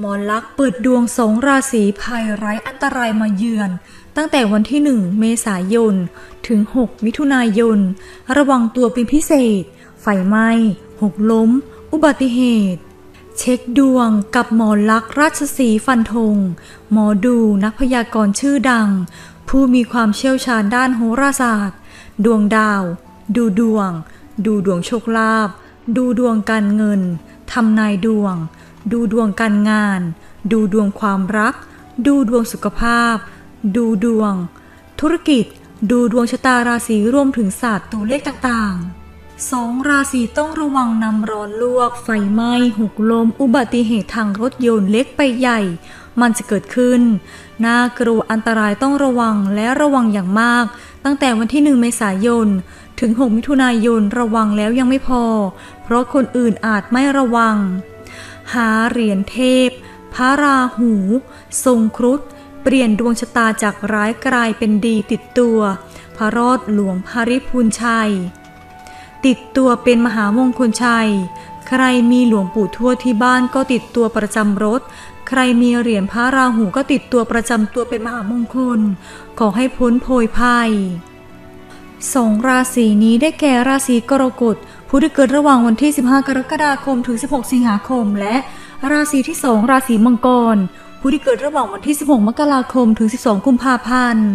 หมอลักษ์เปิดดวงสองราศีภัยไร้อันตรายมาเยือน ตั้งแต่วันที่ 1 เมษายน ถึง 6 มิถุนายน ระวังตัวเป็นพิเศษ ไฟไหม้ หกล้ม อุบัติเหตุ เช็คดวงกับหมอลักษณ์ราชสีฟันธง หมอดูนักพยากรณ์ชื่อดัง ผู้มีความเชี่ยวชาญด้านโหราศาสตร์ ดวงดาว ดูดวง ดูดวงโชคลาภ ดูดวงการเงิน ทำนายดวง ดูดวงการงาน ดูดวงความรัก ดูดวงสุขภาพ ดูดวง ธุรกิจ ดูดวงชะตาราศีรวมถึงศาสตร์ตัวเลขต่างๆสองราศีต้องระวังน้ำร้อนลวก ไฟไหม้หกลม อุบัติเหตุทางรถยนต์เล็กไปใหญ่ มันจะเกิดขึ้น น่ากลัวอันตรายต้องระวังและระวังอย่างมาก ตั้งแต่วันที่1เมษายนถึง 6 มิถุนายนระวังแล้วยังไม่พอ เพราะคนอื่นอาจไม่ระวัง หาเหรียญเทพ พระราหู ทรงครุฑเปลี่ยนดวงชะตาจากร้ายกลายเป็นดีติดตัว พระรอดหลวงพริพูนชัย ติดตัวเป็นมหามงคลชัย ใครมีหลวงปู่ทวดที่บ้านก็ติดตัวประจำรถ ใครมีเหรียญพระราหูก็ติดตัวประจำตัวเป็นมหามงคล ขอให้พ้นโพยภัย สองราศีนี้ได้แก่ราศีกรกฎผู้ที่เกิดระหว่างวันที่ 15 กรกฎาคมถึง 16 สิงหาคม และราศีที่ 2 ราศีมังกร ผู้ที่เกิดระหว่างวันที่ 16 มกราคมถึง 12 กุมภาพันธ์